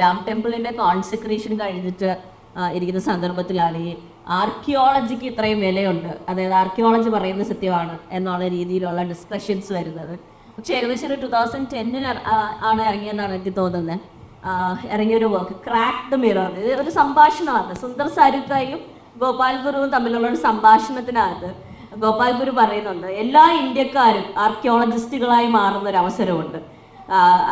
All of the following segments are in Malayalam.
രാം ടെമ്പിളിന്റെ കോൺസെക്രേഷൻ കഴിഞ്ഞിട്ട് ഇരിക്കുന്ന സന്ദർഭത്തിലാണ് ഈ ആർക്കിയോളജിക്ക് ഇത്രയും വിലയുണ്ട്. അതായത് ആർക്കിയോളജി പറയുന്ന സത്യമാണ് എന്നുള്ള രീതിയിലുള്ള ഡിസ്കഷൻസ് വരുന്നത്. പക്ഷേ ഏകദേശം ഒരു ടു തൗസൻഡ് ടെന്നിൽ ആണ് ഇറങ്ങിയെന്നാണ് എനിക്ക് തോന്നുന്നത്. ഇറങ്ങിയ ഇറങ്ങിയൊരു വർക്ക് ക്രാക്ക് ദ മിറർ ഇത് ഒരു സംഭാഷണമാണ്. സുന്ദർ സാരിത്തായും ഗോപാൽ ഗുരുവും തമ്മിലുള്ള ഒരു സംഭാഷണത്തിനകത്ത് ഗോപാൽ ഗുരു പറയുന്നുണ്ട് എല്ലാ ഇന്ത്യക്കാരും ആർക്കിയോളജിസ്റ്റുകളായി മാറുന്ന ഒരു അവസരമുണ്ട്.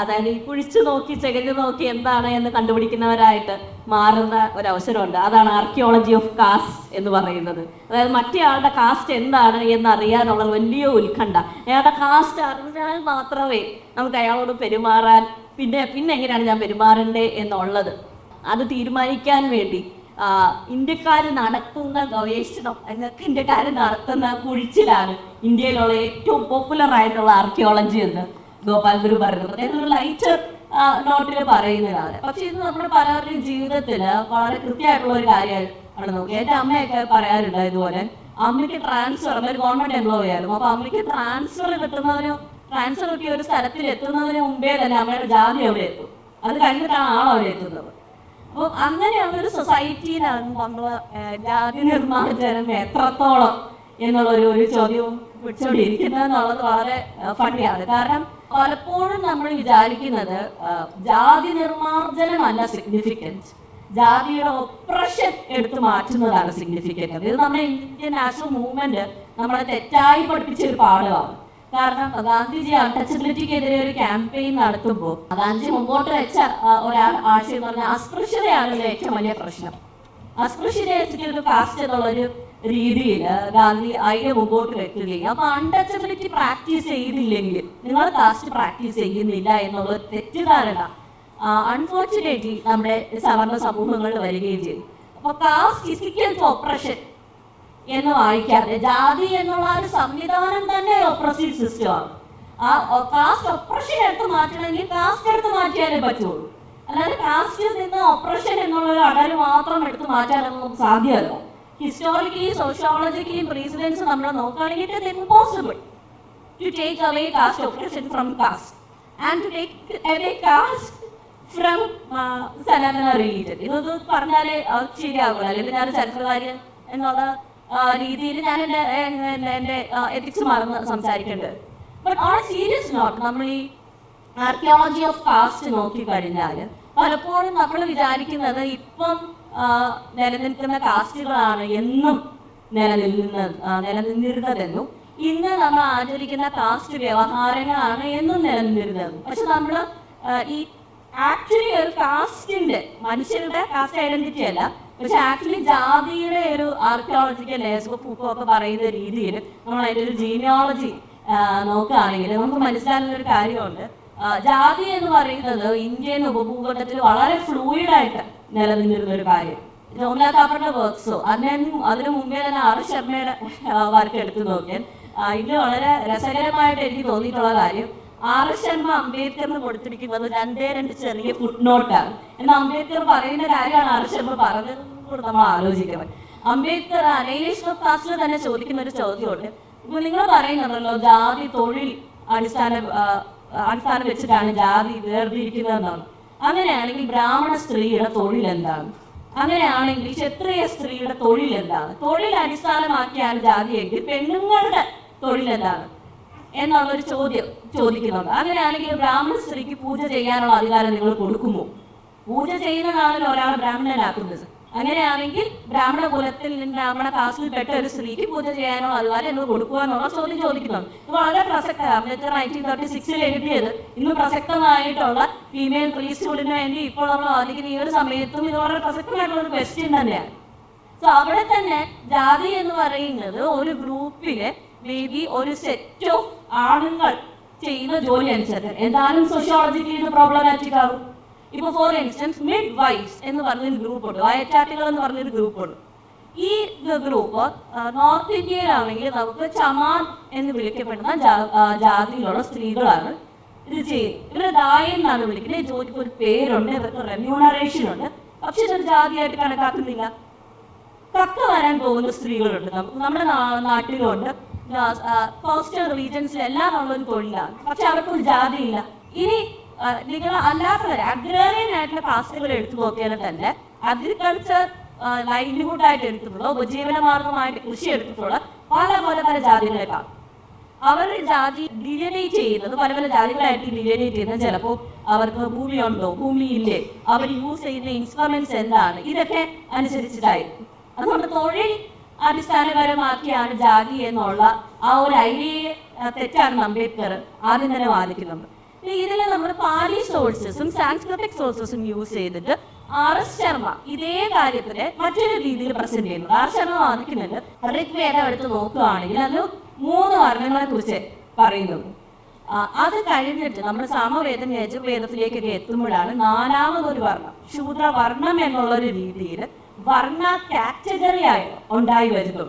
അതായത് ഈ കുഴിച്ചു നോക്കി ചെകഞ്ഞു നോക്കി എന്താണ് എന്ന് കണ്ടുപിടിക്കുന്നവരായിട്ട് മാറുന്ന ഒരു അവസരമുണ്ട് അതാണ് ആർക്കിയോളജി ഓഫ് കാസ്റ്റ് എന്ന് പറയുന്നത്. അതായത് മറ്റേ ആളുടെ കാസ്റ്റ് എന്താണ് എന്ന് അറിയാനുള്ള വലിയ ഉത്കണ്ഠ. അയാളുടെ കാസ്റ്റ് അറിഞ്ഞാൽ മാത്രമേ നമുക്ക് അയാളോട് പെരുമാറാൻ പിന്നെ പിന്നെ എങ്ങനെയാണ് ഞാൻ പെരുമാറേണ്ടത് എന്നുള്ളത്. അത് തീരുമാനിക്കാൻ വേണ്ടി ഇന്ത്യക്കാർ നടത്തുന്ന ഗവേഷണം എന്നൊക്കെ ഇന്ത്യക്കാർ നടത്തുന്ന കുഴിച്ചിലാണ് ഇന്ത്യയിലുള്ള ഏറ്റവും പോപ്പുലർ ആയിട്ടുള്ള ആർക്കിയോളജി എന്ന്. ഗോപാൽ ഗുരു പറയുന്നത് അദ്ദേഹം ഒരു ലൈറ്റർ നോട്ടിൽ പറയുന്നതാണ്. പക്ഷെ ഇത് നമ്മുടെ പലരുടെയും ജീവിതത്തിൽ വളരെ കൃത്യമായിട്ടുള്ള ഒരു കാര്യമാണ് നോക്കി എന്റെ അമ്മയൊക്കെ പറയാറുണ്ട് ഇതുപോലെ അമ്മയ്ക്ക് ട്രാൻസ്ഫർ അമ്മ ഒരു ഗവൺമെന്റ് എംപ്ലോയി ആയിരുന്നു. അപ്പൊ അമ്മയ്ക്ക് ട്രാൻസ്ഫർ കിട്ടുന്നതിന് ട്രാൻസ്ഫർ കിട്ടിയ ഒരു സ്ഥലത്തിൽ എത്തുന്നതിന് മുമ്പേ തന്നെ അമ്മയുടെ ജാതി അവിടെ എത്തും. അത് കഴിഞ്ഞിട്ടാണ് ആൾ അവിടെ എത്തുന്നത്. അപ്പൊ അങ്ങനെയുള്ള ഒരു സൊസൈറ്റിയിലാണ് നമ്മൾ ജാതി നിർമ്മാർജനം എത്രത്തോളം എന്നുള്ള ഒരു ഒരു ചോദ്യവും പിടിച്ചോണ്ടിരിക്കുന്നത് എന്നുള്ളത് വളരെ ഫണ്ടിയാണ്. കാരണം പലപ്പോഴും നമ്മൾ വിചാരിക്കുന്നത് ജാതി നിർമാർജനമല്ല സിഗ്നിഫിക്കന്റ് ജാതിയുടെ ഒപ്രഷൻ എടുത്തു മാറ്റുന്നതാണ് സിഗ്നിഫിക്കൻസ് ഇത് നമ്മുടെ ഇന്ത്യൻ നാഷണൽ മൂവ്മെന്റ് നമ്മളെ തെറ്റായി പഠിപ്പിച്ച ഒരു പാഠമാണ്. കാരണം ഗാന്ധിജി അൺടച്ചബിലിറ്റിക്കെതിരെ ഒരു ക്യാമ്പയിൻ നടത്തുമ്പോൾ ഗാന്ധിജി മുമ്പോട്ട് വെച്ച ഒരാൾ ഒരു ആശയം എന്ന് പറഞ്ഞാൽ അസ്പൃശ്യതയാണല്ലോ ഏറ്റവും വലിയ പ്രശ്നം. അസ്പൃശ്യതയെ ഫാസ്റ്റ് എന്നുള്ളൊരു രീതിയിൽ ഗാന്ധി അതിനെ മുമ്പോട്ട് വെക്കുകയും അപ്പൊ അൺടച്ചബിലിറ്റി പ്രാക്ടീസ് ചെയ്തില്ലെങ്കിൽ നിങ്ങൾ കാസ്റ്റ് പ്രാക്ടീസ് ചെയ്യുന്നില്ല എന്നുള്ള തെറ്റിദ്ധാരണ. അൺഫോർച്ചുനേറ്റ്ലി നമ്മുടെ സവർണ സമൂഹങ്ങളിൽ വരികയും ചെയ്തു. അപ്പൊ കാസ്റ്റ് ഫിസിക്കൽ ഓപ്പറേഷൻ എന്ന് വായിക്കാതെ ജാതി എന്നുള്ള ഒരു സംവിധാനം തന്നെ ഓപ്പറേറ്റീവ് സിസ്റ്റമാണ് ആ കാസ്റ്റ് ഓപ്പറേഷൻ എടുത്ത് മാറ്റണമെങ്കിൽ കാസ്റ്റ് എടുത്ത് മാറ്റിയാലേ പറ്റുള്ളൂ. അല്ലാതെ കാസ്റ്റിൽ നിന്ന് ഓപ്പറേഷൻ എന്നുള്ള ഒരു അടൽ മാത്രം എടുത്ത് മാറ്റാനൊന്നും സാധ്യമല്ല. ഹിസ്റ്റോറിക്കലി സോഷ്യോളജിക്കലിയും പ്രീസിഡൻസ് നമ്മൾ നോക്കുകയാണെങ്കിൽ it is impossible to take away caste of Christian from caste and to take away caste from Sanatana religion ഇത് പറഞ്ഞാലേ ശരിയാകും അല്ലെങ്കിൽ ഞാൻ ചരിത്രകാരി എന്നുള്ള രീതിയിൽ ഞാൻ എന്റെ എന്റെ എത്തിക്സ് മറന്ന് സംസാരിക്കേണ്ടത് ബട്ട് ഓൺ സീരിയസ് നോട്ട് നമ്മൾ ഈ ആർക്കിയോളജി ഓഫ് കാസ്റ്റ് നോക്കിക്കഴിഞ്ഞാൽ പലപ്പോഴും നമ്മൾ വിചാരിക്കുന്നത് ഇപ്പം നിലനിൽക്കുന്ന കാസ്റ്റുകളാണ് എന്നും നിലനിൽക്കുന്ന നിലനിന്നിരുന്നതെന്നും. ഇന്ന് നമ്മൾ ആചരിക്കുന്ന കാസ്റ്റ് വ്യവഹാരങ്ങളാണ് എന്നും നിലനിന്നിരുന്നത്. പക്ഷെ നമ്മൾ ഈ ആക്ച്വലി ഒരു കാസ്റ്റിന്റെ മനുഷ്യരുടെ കാസ്റ്റ് ഐഡന്റിറ്റി അല്ല. പക്ഷെ ആക്ച്വലി ജാതിയുടെ ഒരു ആർക്കിയോളജിക്കൽ ലേസ്കോപ്പ് ഒക്കെ പറയുന്ന രീതിയിൽ നമ്മൾ അതിന്റെ ഒരു ജീനിയോളജി നോക്കുകയാണെങ്കിൽ നമുക്ക് മനസ്സിലാകുന്ന ഒരു കാര്യമുണ്ട്. ജാതി എന്ന് പറയുന്നത് ഇന്ത്യൻ ഉപഭൂഖണ്ഡത്തിൽ വളരെ ഫ്ലൂയിഡ് ആയിട്ട് നിലനിന്നിരുന്ന ഒരു കാര്യം. ജോംനാഥ് താപ്പറിന്റെ വർക്ക്സോ അതിന് അതിനു മുമ്പേ തന്നെ ആർ ശർമ്മയുടെ വർക്ക് എടുത്തു നോക്കിയാൽ ഇത് വളരെ രസകരമായിട്ട് എനിക്ക് തോന്നിയിട്ടുള്ള കാര്യം. ആർ ശർമ്മ അംബേദ്കറിന് കൊടുത്തിരിക്കുന്നത് രണ്ടേ രണ്ട് ചെറിയ ഫുട് നോട്ടാണ് എന്നാൽ അംബേദ്കർ പറയുന്ന കാര്യമാണ് ആർ ശർമ്മ പറഞ്ഞത് നമ്മൾ ആലോചിക്കണം. അംബേദ്കർ ഓഫ് കാസ്റ്റിൽ തന്നെ ചോദിക്കുന്ന ഒരു ചോദ്യമുണ്ട്. ഇപ്പൊ നിങ്ങൾ പറയുന്നുണ്ടല്ലോ ജാതി തൊഴിൽ അടിസ്ഥാന അടിസ്ഥാനം വെച്ചിട്ടാണ് ജാതി വേർതിരിക്കുന്നതെന്നാണ്. അങ്ങനെയാണെങ്കിൽ ബ്രാഹ്മണ സ്ത്രീയുടെ തൊഴിൽ എന്താണ്? അങ്ങനെയാണെങ്കിൽ ക്ഷത്രിയ സ്ത്രീയുടെ തൊഴിൽ എന്താണ്? തൊഴിൽ അടിസ്ഥാനമാക്കിയാണ് ജാതിയെങ്കിൽ പെണ്ണുങ്ങളുടെ തൊഴിൽ എന്താണ്? എന്നുള്ളൊരു ചോദ്യം ചോദിക്കുന്നുണ്ട്. അങ്ങനെയാണെങ്കിൽ ബ്രാഹ്മണ സ്ത്രീക്ക് പൂജ ചെയ്യാനുള്ള അധികാരം നിങ്ങൾ കൊടുക്കുമോ? പൂജ ചെയ്യുന്നതാണല്ലോ ഒരാൾ ബ്രാഹ്മണനാക്കുന്നത്. അങ്ങനെയാണെങ്കിൽ ബ്രാഹ്മണ കുലത്തിൽ ബ്രാഹ്മണ കാസ്റ്റിൽ പെട്ട ഒരു സ്ത്രീക്ക് പൂജ ചെയ്യാനോ അതുപോലെ എന്ന് കൊടുക്കുക എന്നുള്ള ചോദ്യം ചോദിക്കുന്നു. വളരെ പ്രസക്തമാണ് അംബേദ്കർ നയന്റീൻ തേർട്ടി സിക്സിൽ എഴുതിയത്. ഇന്ന് പ്രസക്തമായിട്ടുള്ള ഫീമെയിൽ പ്രീസ്റ്റുഡിന് വേണ്ടി ഇപ്പോൾ നമ്മൾ വാദിക്കുന്ന ഈ ഒരു സമയത്തും ഇത് വളരെ പ്രസക്തമായിട്ടുള്ള ഒരു ക്വസ്റ്റ്യൻ തന്നെയാണ്. സോ അവിടെ തന്നെ ജാതി എന്ന് പറയുന്നത് ഒരു ഗ്രൂപ്പിലെ മേ ബി ഒരു സെറ്റ് ഓഫ് ആണുങ്ങൾ ചെയ്യുന്ന ജോലി അനുസരിച്ച്. എന്തായാലും സോഷ്യോളജിക്കലി ഇത് പ്രോബ്ലമാറ്റിക് ആകും ഇപ്പൊ ഫോർ ഇൻസ്റ്റൻസ് മിഡ് വൈസ് എന്ന് പറഞ്ഞൊരു ഗ്രൂപ്പ് ഉണ്ട്. വയറ്റാട്ടികൾ എന്ന് പറഞ്ഞൊരു ഗ്രൂപ്പ് ഉണ്ട്. ഈ ഗ്രൂപ്പ് നോർത്ത് ഇന്ത്യയിലാണെങ്കിൽ നമുക്ക് ചമാൻ എന്ന് വിളിക്കപ്പെടുന്ന ജാതിയിലുള്ള സ്ത്രീകളാണ് ഇത് ചെയ്യുന്നത്. ഇവരെ ദായ എന്നാണ് വിളിക്കുന്നത്. ജോലിക്ക് ഒരു പേരുണ്ട് ഇവർക്ക് റെമ്യൂണറേഷൻ ഉണ്ട്. പക്ഷെ ഇതൊരു ജാതിയായിട്ട് കണക്കാക്കുന്നില്ല. കക്ക വരാൻ പോകുന്ന സ്ത്രീകളുണ്ട്. നമുക്ക് നമ്മുടെ നാട്ടിലുണ്ട്. കോസ്റ്റൽ റീജൻസിലെല്ലാം ഉള്ളൊരു തൊഴിലാണ്. പക്ഷെ അവർക്കൊരു ജാതിയില്ല. ഇനി നിങ്ങൾ അല്ലാത്തവരെ അഗ്രേറിയൻ ആയിട്ടുള്ള കാസ്റ്റുകൾ എടുത്തു നോക്കിയാൽ തന്നെ അഗ്രികൾച്ചർ ലൈവ്ലിഹുഡ് ആയിട്ട് എടുത്തിട്ടുള്ള ഉപജീവന മാർഗമായിട്ട് കൃഷി എടുത്തിട്ടുള്ള പല പല പല ജാതികളെ കാണും അവർ ജാതി ഡിലിനേറ്റ് ചെയ്യുന്നത് പല പല ജാതികളായിട്ട് ഡിലിനേറ്റ് ചെയ്യുന്നത് ചിലപ്പോൾ അവർക്ക് ഭൂമിയുണ്ടോ ഭൂമിയില്ലേ അവർ യൂസ് ചെയ്യുന്ന ഇൻസ്ട്രുമെന്റ്സ് എന്താണ് ഇതൊക്കെ അനുസരിച്ചിട്ടായിരിക്കും. അതുകൊണ്ട് തൊഴിൽ അടിസ്ഥാനപരമാക്കിയാണ് ജാതി എന്നുള്ള ആ ഒരു ഐഡിയയെ തെറ്റാണ് അംബേദ്കർ ആദ്യം തന്നെ വാദിക്കുന്നത് ഇതിൽ നമ്മൾ പാലി സോഴ്സസും സാൻസ്ക്രിറ്റിക് സോഴ്സസും യൂസ് ചെയ്തിട്ട് ആർ എസ് ശർമ്മ ഇതേ കാര്യത്തിന് മറ്റൊരു രീതിയിൽ പ്രസന്റ് ചെയ്യുന്നു ആർ ശർമ്മ വാദിക്കുന്നുണ്ട്. ഋഗ്വേദം എടുത്ത് നോക്കുകയാണെങ്കിൽ അത് മൂന്ന് വർണങ്ങളെ കുറിച്ച് പറയുന്നു. അത് കഴിഞ്ഞിട്ട് നമ്മൾ സാമവേദം യജുർവേദത്തിലേക്കൊക്കെ എത്തുമ്പോഴാണ് നാലാമതൊരു വർണം. ശൂദ്രവർണം എന്നുള്ള ഒരു രീതിയിൽ വർണ കാറ്റഗറി ആയി ഉണ്ടായി വരുന്നു.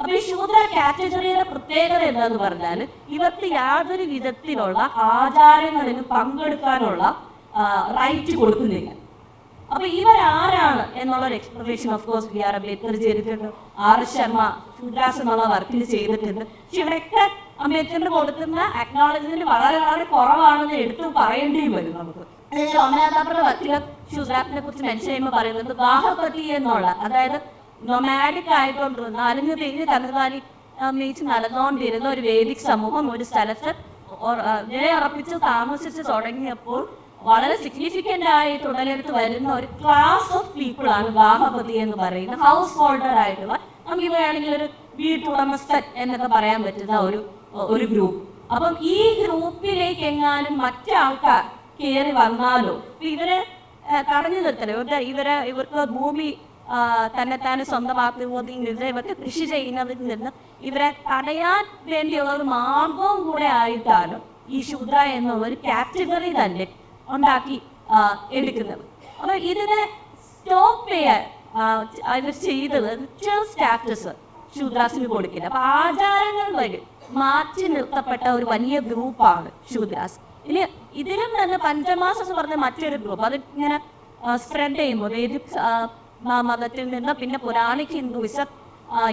അപ്പൊ ഈ ശൂദ്ര കാറ്റഗറിയുടെ പ്രത്യേകത എന്താന്ന് പറഞ്ഞാൽ ഇവർക്ക് യാതൊരു വിധത്തിലുള്ള ആചാരങ്ങളിൽ പങ്കെടുക്കാനുള്ള റൈറ്റ് കൊടുക്കുന്നില്ല. അപ്പൊ ഇവരാരാണ് എന്നുള്ള ഒരു explanation of course B R Ambedkar ചെയ്തിട്ടുണ്ട്. ആർ ശർമ്മ ശുദ്രാസ് എന്നുള്ള വർക്കിൽ ചെയ്തിട്ടുണ്ട്. പക്ഷെ ഇവരൊക്കെ അംബേദ്കറിന് കൊടുക്കുന്ന അക്നോളജ്മെന്റ് വളരെ വളരെ കുറവാണെന്ന് എടുത്തു പറയേണ്ടിയും വരും നമുക്ക്. അതായത് വർക്കിൽ ശുദ്രാസിനെ കുറിച്ച് മെൻഷൻ ചെയ്യുമ്പോൾ പറയുന്നത് ബാഹപതി എന്നുള്ള അതായത് നൊമാഡിക് ആയിക്കൊണ്ടിരുന്ന അലിഞ്ഞു തിരിഞ്ഞ് കന്നുകാലി മേച്ച് നടന്നുകൊണ്ടിരുന്ന ഒരു വേദിക് സമൂഹം ഒരു സ്ഥലത്ത് നിലയുറപ്പിച്ച് താമസിച്ച് തുടങ്ങിയപ്പോൾ വളരെ സിഗ്നിഫിക്കന്റ് ആയി ഉടലെടുത്ത് വരുന്ന ഒരു ക്ലാസ് ഓഫ് പീപ്പിൾ ആണ് വാഹപതി എന്ന് പറയുന്ന ഹൗസ് ഹോൾഡർ ആയിട്ടുള്ള നമുക്ക് വേണമെങ്കിൽ ഒരു വീട്ടുടമസ്ഥൻ എന്നൊക്കെ പറയാൻ പറ്റുന്ന ഒരു ഒരു ഗ്രൂപ്പ് അപ്പം ഈ ഗ്രൂപ്പിലേക്ക് എങ്ങാനും മറ്റാൾക്കാർ കയറി വന്നാലോ? ഇവർ തടഞ്ഞു നിർത്തലോ? ഇവരുടെ ഇവരെ ഇവർക്ക് ഭൂമി തന്നെത്താനെ സ്വന്തമാക്കുന്നതിൽ നിന്ന് ഇവർക്ക് കൃഷി ചെയ്യുന്നതിൽ നിന്ന് ഇവരെ തടയാൻ വേണ്ടിയുള്ള ഒരു മാർഗവും കൂടെ ആയിട്ടാണ് ഈ ശൂദ്ര എന്നുള്ള ഒരു കാറ്റഗറി തന്നെ ഉണ്ടാക്കി എടുക്കുന്നത്. അപ്പൊ ഇതിനെ സ്റ്റോപ്പ് ചെയ്യാൻ അവർ ചെയ്തത് സ്റ്റാറ്റസ് ശൂദ്രാസിന് കൊടുക്കില്ല. അപ്പൊ ആചാരങ്ങൾ വഴി മാറ്റി നിർത്തപ്പെട്ട ഒരു വലിയ ഗ്രൂപ്പാണ് ശൂദ്രാസ് ഇനി ഇതിലും തന്നെ പഞ്ചമാസം എന്ന് പറഞ്ഞ മറ്റൊരു ഗ്രൂപ്പ് അത് ഇങ്ങനെ സ്പ്രെഡ് ചെയ്യുമ്പോൾ മ- മതത്തിൽ നിന്ന് പിന്നെ പുരാണിക് ഹിന്ദുവിസം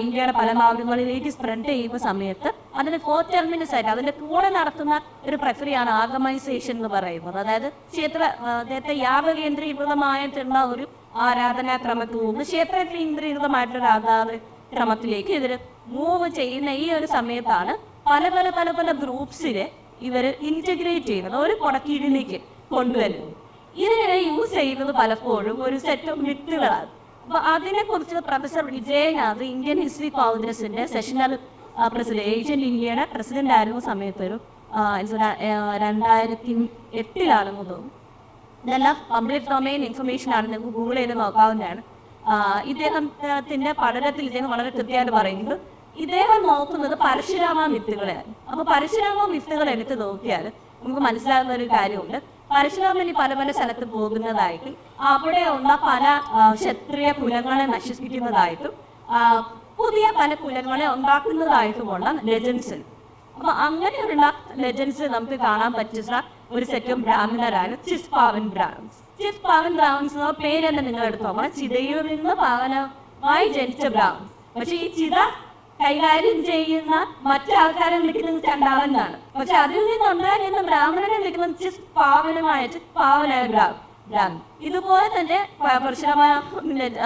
ഇന്ത്യയുടെ പല ഭാഗങ്ങളിലേക്ക് സ്പ്രെഡ് ചെയ്യുന്ന സമയത്ത് അതിന് ഫോർ ടെർമിനസ് ആയിട്ട് അതിന്റെ കൂടെ നടത്തുന്ന ഒരു പ്രക്രിയയാണ് ആഗമൈസേഷൻ എന്ന് പറയുന്നത്. അതായത് ക്ഷേത്ര നേരത്തെ അദ്ദേഹത്തെ യാഗകേന്ദ്രീകൃതമായിട്ടുള്ള ഒരു ആരാധനാ ക്രമത്തിൽ നിന്ന് ക്ഷേത്ര കേന്ദ്രീകൃതമായിട്ടുള്ള ആരാധന ക്രമത്തിലേക്ക് ഇവർ മൂവ് ചെയ്യുന്ന ഈ ഒരു സമയത്താണ് പല പല പല പല ഗ്രൂപ്പ്സിനെ ഇവർ ഇന്റഗ്രേറ്റ് ചെയ്യുന്നത്. ഒരു കൊടക്കീഴിലേക്ക് കൊണ്ടുവരുന്നത്. ഇതിനെ യൂസ് ചെയ്യുന്നത് പലപ്പോഴും ഒരു സെറ്റ് ഓഫ് മിത്തുകളാണ് അപ്പൊ അതിനെ കുറിച്ച് പ്രൊഫസർ വിജയനാഥ് ഇന്ത്യൻ ഹിസ്റ്ററി കോൺഗ്രസിന്റെ സെഷനൽ പ്രസിഡന്റ് ഏഷ്യൻ ഇന്ത്യയുടെ പ്രസിഡന്റ് ആയിരുന്ന സമയത്ത് ഒരു രണ്ടായിരത്തി എട്ടിലാണെന്ന് തോന്നുന്നു. ഇതെല്ലാം പബ്ലിക് ഡൊമൈൻ ഇൻഫർമേഷൻ ആണ് നിങ്ങൾക്ക് ഗൂഗിൾ ചെയ്ത് നോക്കാവുന്നതാണ്. ഇദ്ദേഹത്തിന്റെ പഠനത്തിൽ ഇദ്ദേഹം വളരെ കൃത്യമായിട്ട് പറയുന്നത് ഇദ്ദേഹം നോക്കുന്നത് പരശുരാമ മിത്തുകളെയാണ് അപ്പൊ പരശുരാമ മിത്തുകൾ എടുത്ത് നോക്കിയാൽ നമുക്ക് മനസ്സിലാകുന്ന ഒരു കാര്യമുണ്ട്. പരശുരാമൻ ഈ പല പല സ്ഥലത്ത് പോകുന്നതായിട്ടും അവിടെയുള്ള പല ക്ഷത്രിയ കുലങ്ങളെ നശിപ്പിക്കുന്നതായിട്ടും പുതിയ പല കുലങ്ങളെ ഉണ്ടാക്കുന്നതായിട്ടുമുള്ള ലെജൻസ് അപ്പൊ അങ്ങനെയുള്ള ലെജൻസ് നമുക്ക് കാണാൻ പറ്റുന്ന ഒരു സെറ്റും ബ്രാഹ്മണരാണ് ചിസ് പാവൻ ബ്രാഹ്മൺസ്. ചിസ്പാവൻ ബ്രാഹ്മൺസ് എന്ന പേര് തന്നെ നിങ്ങൾ എടുത്തോ നമ്മൾ ചിതയിൽ നിന്ന് പാവനമായി ജനിച്ച ബ്രാഹ്മൺസ്. പക്ഷെ ഈ ചിത കൈകാര്യം ചെയ്യുന്ന മറ്റാൾക്കാരെ വിളിക്കുന്നത് ചണ്ടാവനാണ് പക്ഷെ അതിൽ നിന്നുണ്ടായിരുന്ന ബ്രാഹ്മണനെ വിളിക്കുന്നത് ചിസ് പാവനമായ പാവനായ ബ്രാഹ്മൺ ഇതുപോലെ തന്നെ പ- പരശുരാമ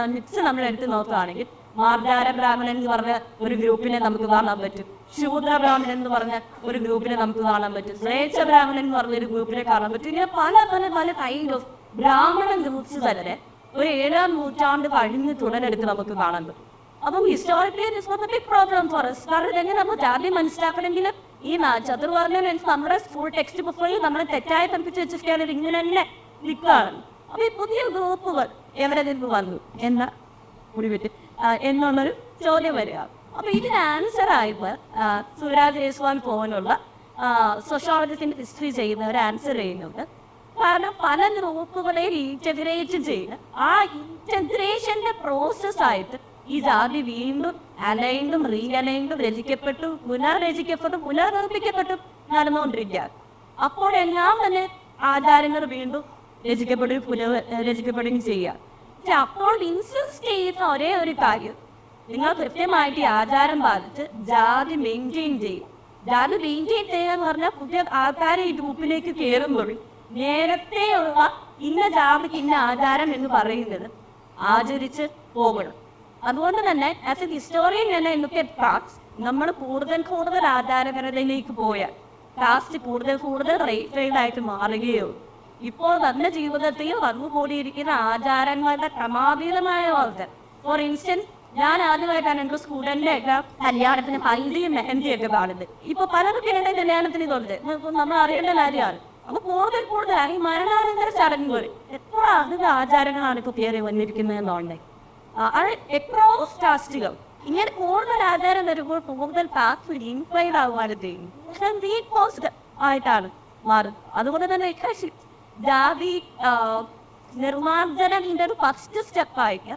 മിക്സ് നമ്മൾ എടുത്ത് നോക്കുകയാണെങ്കിൽ മാർദാര ബ്രാഹ്മണൻ എന്ന് പറഞ്ഞ ഒരു ഗ്രൂപ്പിനെ നമുക്ക് കാണാൻ പറ്റും. ശൂദ്ര ബ്രാഹ്മണൻ എന്ന് പറഞ്ഞ ഒരു ഗ്രൂപ്പിനെ നമുക്ക് കാണാൻ പറ്റും. ശ്രേഷ്ഠ ബ്രാഹ്മണൻ എന്ന് പറഞ്ഞ ഒരു ഗ്രൂപ്പിനെ കാണാൻ പറ്റും. ഇങ്ങനെ പല പല പല കൈൻഡ് ഓഫ് ബ്രാഹ്മണ ഗ്രൂപ്പ്സ് തന്നെ ഒരു ഏഴാം നൂറ്റാണ്ട് കഴിഞ്ഞ് തുടരെടുത്ത് നമുക്ക് കാണാൻ പറ്റും. അപ്പം historically this was a big problem for S കാരണം ഇതെങ്ങനെ നമ്മൾ ജാതി മനസ്സിലാക്കണമെങ്കിൽ ഈ എന്ന് നമ്മുടെ സ്കൂൾ ടെക്സ്റ്റ് ബുക്കുകളിൽ നമ്മൾ തെറ്റായി തമ്പിച്ച് വെച്ചിട്ടാണ് ഇങ്ങനെ തന്നെ നിൽക്കുകയാണ്. അപ്പൊ ഈ പുതിയ ഗ്രൂപ്പുകൾ എവിടെ നിന്ന് വന്നു? എന്ന മുടിവിട്ട് എന്നുള്ളൊരു ചോദ്യം വരിക. അപ്പൊ ഇതിന് ആൻസർ ആയിട്ട് സുരാജ് ജയ്സ്വാൾ പോലുള്ള സോഷ്യോളജിസ്റ്റിന്റെ ഹിസ്റ്ററി ചെയ്യുന്നവർ ആൻസർ ചെയ്യുന്നുണ്ട്. കാരണം പല ഗ്രൂപ്പുകളെയും ഇന്റഗ്രേറ്റ് ചെയ്ത് ആ ഇന്റഗ്രേഷന്റെ പ്രോസസ് ആയിട്ട് ഈ ജാതി വീണ്ടും അലൈൻഡും റീ അലൈൻഡും രചിക്കപ്പെട്ടു പുനർരചിക്കപ്പെട്ടു പുനർനിർമ്മിക്കപ്പെട്ടു നടന്നുകൊണ്ടിരിക്കുക. അപ്പോഴെല്ലാം തന്നെ ആചാരങ്ങൾ വീണ്ടും രചിക്കപ്പെടുകയും പുനർ രചിക്കപ്പെടുകയും ചെയ്യുക. പക്ഷെ അപ്പോൾ ഇൻസിസ്റ്റ് ചെയ്യുന്ന ഒരേ ഒരു കാര്യം. നിങ്ങൾ കൃത്യമായിട്ട് ഈ ആചാരം പാലിച്ച് ജാതി മെയിന്റെയിൻ ചെയ്യും. ജാതി മെയിന്റെയിൻ ചെയ്യുക എന്ന് പറഞ്ഞാൽ പുതിയ ആൾക്കാർ ഈ ഗ്രൂപ്പിലേക്ക് കയറുമ്പോഴും നേരത്തെയുള്ള ഇന്ന ജാതിക്ക് ഇന്ന ആചാരം എന്ന് പറയുന്നത് ആചരിച്ച് പോകണം. അതുകൊണ്ട് തന്നെ ആസ് എ ഹിസ്റ്റോറിയൻ എന്ന ഇന്നത്തെ പാർട്സ് നമ്മൾ കൂടുതൽ കൂടുതൽ ആചാരപരതയിലേക്ക് പോയാൽ കാസ്റ്റ് കൂടുതൽ കൂടുതൽ റേറ്റഡ് ആയിട്ട് മാറുകയോ ഇപ്പോൾ തന്നെ ജീവിതത്തിൽ വന്നുകൂടിയിരിക്കുന്ന ആചാരങ്ങളുടെ ക്രമാതീതമായ വളർച്ച ഫോർ ഇൻസ്റ്റൻസ് ഞാൻ ആദ്യമായിട്ടാണ് എന്റെ സ്റ്റുഡന്റിന്റെ ഒക്കെ കല്യാണത്തിന് ഹൽദിയും മെഹന്തിയൊക്കെ കാണുന്നത്. ഇപ്പൊ പലർക്കും എന്റെ കല്യാണത്തിന് ഇതുണ്ട്. നമ്മൾ അറിയേണ്ട കാര്യമാണ്. അപ്പൊ കൂടുതൽ കൂടുതൽ ഈ മരണാനന്തര ചടങ്ങുകൾ എത്ര അധികം ആചാരങ്ങളാണ് ഇപ്പൊ വന്നിരിക്കുന്നത് എന്നുണ്ട് അത് എത്രയോ കാസ്റ്റുകൾ ഇങ്ങനെ കൂടുതൽ ആചാരം വരുമ്പോൾ കൂടുതൽ പാത്ത് ഇൻക്വയർഡ് ആവുകയാണ് പോസ്റ്റ് ആയിട്ടാണ് മാറും അതുകൊണ്ട് തന്നെ ജാതി നിർമാർജനത്തിന്റെ ഒരു ഫസ്റ്റ് സ്റ്റെപ്പായിട്ട്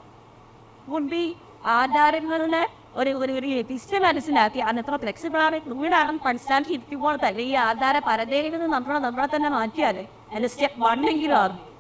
ആയിട്ട് be ആധാരങ്ങളുടെ ഒരു ഒരു ഒരു ലിസ്റ്റ് മനസ്സിലാക്കി. അതിനെത്ര ഫ്ലെക്സിബിളാണ് ആണെന്ന് മനസ്സിലാക്കി ഇരിക്കുമ്പോൾ തന്നെ ഈ ആധാര പരതയിൽ നിന്ന് നമ്മളെ നമ്മളെ തന്നെ മാറ്റിയാൽ അതിന്റെ സ്റ്റെപ്പ് വൺ എങ്കിലും ആകും